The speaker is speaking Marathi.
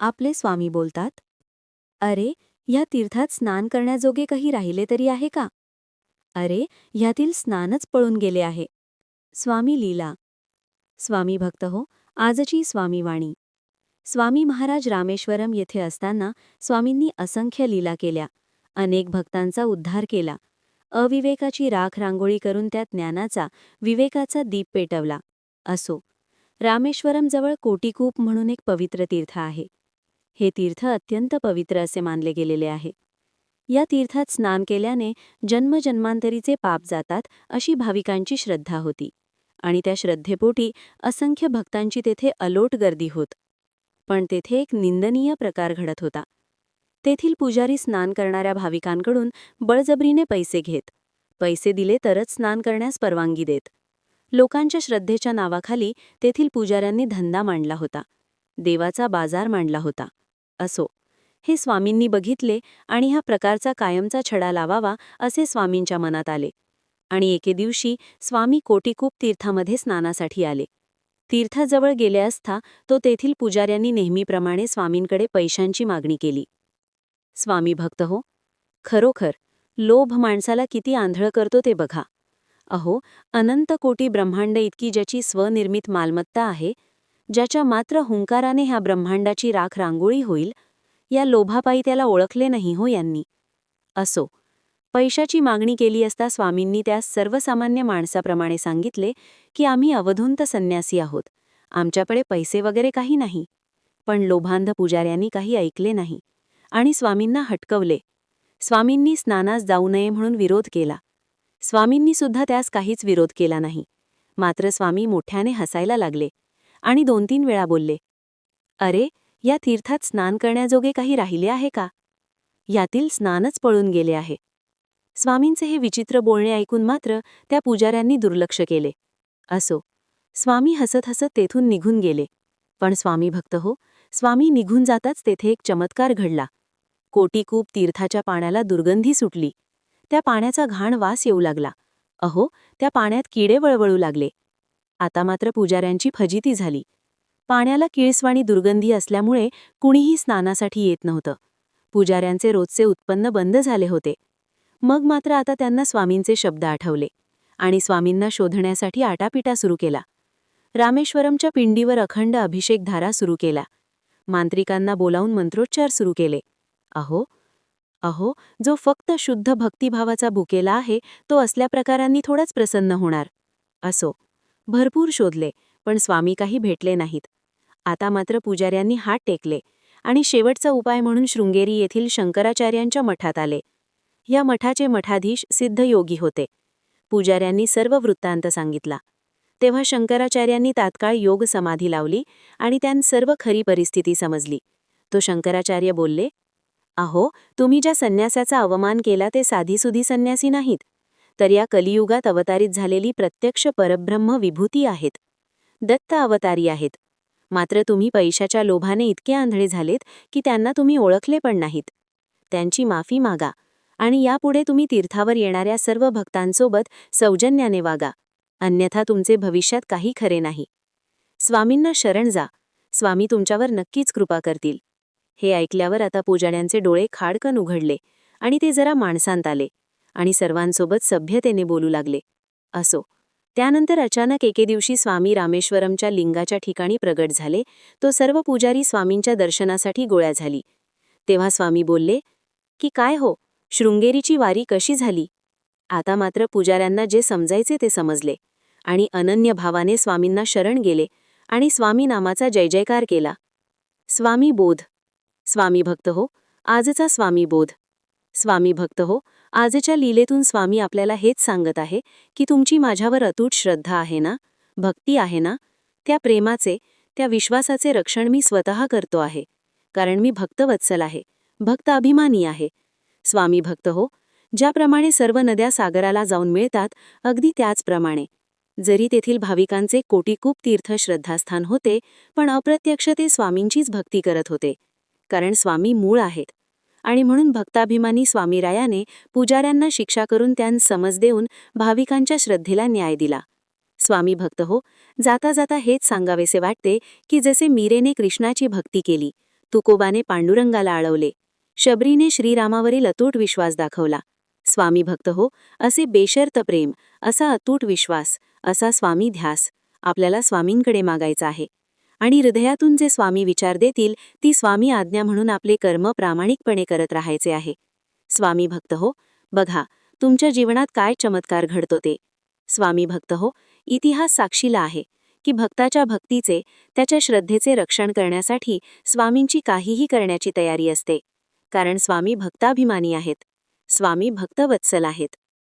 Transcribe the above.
आपले स्वामी बोलतात अरे ह्या तीर्थात स्नान करण्याजोगे काही राहिले तरी आहे का? अरे ह्यातील स्नानच पळून गेले आहे. स्वामी लीला स्वामी भक्त हो आजची स्वामी वाणी. स्वामी महाराज रामेश्वरम येथे असताना स्वामींनी असंख्य लीला केल्या अनेक भक्तांचा उद्धार केला अविवेकाची राख रांगोळी करून त्या ज्ञानाचा विवेकाचा दीप पेटवला. असो रामेश्वरमजवळ कोटीकूप म्हणून एक पवित्र तीर्थ आहे. हे तीर्थ अत्यंत पवित्र असे मानले गेलेले आहे. या तीर्थात स्नान केल्याने जन्मजन्मांतरीचे पाप जातात अशी भाविकांची श्रद्धा होती. आणि त्या श्रद्धेपोटी असंख्य भक्तांची तेथे अलोट गर्दी होत. पण तेथे एक निंदनीय प्रकार घडत होता. तेथील पुजारी स्नान करणाऱ्या भाविकांकडून बळजबरीने पैसे घेत. पैसे दिले तरच स्नान करण्यास परवानगी देत. लोकांच्या श्रद्धेच्या नावाखाली तेथील पुजाऱ्यांनी धंदा मांडला होता. देवाचा बाजार मांडला होता. असो. हे स्वामींनी बघितले आणि ह्या प्रकारचा कायमचा छडा लावावा असे स्वामींच्या मनात आले. आणि एके दिवशी स्वामी कोटीकूप तीर्थामध्ये स्नानासाठी आले. तीर्थाजवळ गेले असता तो तेथील पुजाऱ्यांनी नेहमीप्रमाणे स्वामींकडे पैशांची मागणी केली. स्वामी भक्त हो खरोखर लोभ माणसाला किती आंधळ करतो ते बघा. अहो अनंत कोटी ब्रह्मांड इतकी ज्याची स्वनिर्मित मालमत्ता आहे ज्याच्या मात्र हुंकाराने ह्या ब्रह्मांडाची राख रांगोळी होईल या लोभापायी त्याला ओळखले नाही हो यांनी. असो पैशाची मागणी केली असता स्वामींनी त्यास सर्वसामान्य माणसाप्रमाणे सांगितले की आम्ही अवधुंत संन्यासी आहोत आमच्याकडे पैसे वगैरे काही नाही. पण लोभांध पुजाऱ्यांनी काही ऐकले नाही आणि स्वामींना हटकवले. स्वामींनी स्नानास जाऊ नये म्हणून विरोध केला. स्वामींनी सुद्धा त्यास काहीच विरोध केला नाही. मात्र स्वामी मोठ्याने हसायला लागले. आणि दोन तीन वेळा बोलले. अरे या तीर्थात स्नान करण्याजोगे काही राहिले आहे का? यातील स्नानच पळून गेले आहे. स्वामींचे हे विचित्र बोलणे ऐकून मात्र त्या पुजाऱ्यांनी दुर्लक्ष केले. असो स्वामी हसत हसत तेथून निघून गेले. पण स्वामी भक्त हो स्वामी निघून जाताच तेथे एक चमत्कार घडला. कोटीकूप तीर्थाच्या पाण्याला दुर्गंधी सुटली. त्या पाण्याचा घाण वास येऊ लागला. अहो त्या पाण्यात किडे वळवळू लागले. आता मात्र पुजाऱ्यांची फजिती झाली. पाण्याला किळसवाणी दुर्गंधी असल्यामुळे कुणीही स्नानासाठी येत नव्हतं. पुजाऱ्यांचे रोजचे उत्पन्न बंद झाले होते. मग मात्र आता त्यांना स्वामींचे शब्द आठवले आणि स्वामींना शोधण्यासाठी आटापिटा सुरू केला. रामेश्वरमच्या पिंडीवर अखंड अभिषेक धारा सुरू केला. मांत्रिकांना बोलावून मंत्रोच्चार सुरू केले. अहो अहो जो फक्त शुद्ध भक्तिभावाचा भुकेला आहे तो असल्या प्रकारांनी थोडाच प्रसन्न होणार. असो भरपूर शोधले पण स्वामी काही भेटले नाहीत. आता मात्र पुजाऱ्यांनी हात टेकले आणि शेवटचा उपाय म्हणून शृंगेरी येथील शंकराचार्यांच्या मठात आले. या मठाचे मठाधीश सिद्धयोगी होते. पुजाऱ्यांनी सर्व वृत्तांत सांगितला. तेव्हा शंकराचार्यांनी तात्काळ योग समाधी लावली आणि त्यां सर्व खरी परिस्थिती समजली. तो शंकराचार्य बोलले अहो तुम्ही ज्या संन्यासाचा अवमान केला ते साधीसुधी संन्यासी नाहीत. तर या कलियुगात अवतारित झालेली प्रत्यक्ष परब्रह्म विभूती आहेत. दत्त अवतारी आहेत. मात्र तुम्ही पैशाच्या लोभाने इतके आंधळे झालेत की त्यांना तुम्ही ओळखले पण नाहीत. त्यांची माफी मागा आणि यापुढे तुम्ही तीर्थावर येणाऱ्या सर्व भक्तांसोबत सौजन्याने वागा. अन्यथा तुमचे भविष्यात काही खरे नाही. स्वामींना शरण जा. स्वामी तुमच्यावर नक्कीच कृपा करतील. हे ऐकल्यावर आता पुजाऱ्यांचे डोळे खाडकन उघडले आणि ते जरा माणसांत आले. आणि सर्वांसोबत सभ्यतेने बोलू लागले. असो. त्यानंतर अचानक एके दिवशी स्वामी रामेश्वरमच्या लिंगाच्या ठिकाणी प्रगट झाले. तो सर्व पुजारी स्वामींच्या दर्शनासाठी गोळ्या झाली. तेव्हा स्वामी बोलले की काय हो? शृंगेरीची वारी कशी झाली? आता मात्र पुजाऱ्यांना जे समजायचे ते समजले. आणि अनन्य भावाने स्वामींना शरण गेले आणि स्वामी नामाचा जय जयकार केला. स्वामी बोध. स्वामी भक्त हो. आजचा स्वामी बोध. स्वामी भक्त हो आजच्या लीलेतून स्वामी आपल्याला हेच सांगत आहे की तुमची माझ्यावर अतूट श्रद्धा आहे ना? भक्ती आहे ना? त्या प्रेमाचे त्या विश्वासाचे रक्षण मी स्वतः करतो आहे. कारण मी भक्तवत्सल आहे भक्त अभिमानी आहे. स्वामी भक्त हो ज्याप्रमाणे सर्व नद्या सागराला जाऊन मिळतात अगदी त्याचप्रमाणे. जरी तेथील भाविकांचे कोटीकूप तीर्थ श्रद्धास्थान होते पण अप्रत्यक्ष ते स्वामींचीच भक्ती करत होते. कारण स्वामी मूळ आहेत. आणि म्हणून भक्ताभिमानी स्वामीरायाने पुजाऱ्यांना शिक्षा करून त्यांना समज देऊन भाविकांच्या श्रद्धेला न्याय दिला. स्वामी भक्त हो जाता जाता हेच सांगावेसे वाटते की जसे मीरेने कृष्णाची भक्ती केली तुकोबाने पांडुरंगाला आळवले शबरीने श्रीरामावरील अतूट विश्वास दाखवला. स्वामी भक्त हो असे बेशर्त प्रेम असा अतूट विश्वास असा स्वामी ध्यास आपल्याला स्वामींकडे मागायचा आहे. आणि हृदयातून जे स्वामी विचार देतील ती स्वामी आज्ञा म्हणून आपले कर्म प्रामाणिकपणे करत राहायचे आहे. स्वामी भक्त हो बघा तुमच्या जीवनात काय चमत्कार घडतो ते. स्वामी भक्त हो इतिहास साक्षीला आहे की भक्ताच्या भक्तीचे त्याच्या श्रद्धेचे रक्षण करण्यासाठी स्वामींची काहीही करण्याची तयारी असते. कारण स्वामी भक्ताभिमानी आहेत. स्वामी भक्तवत्सल आहेत.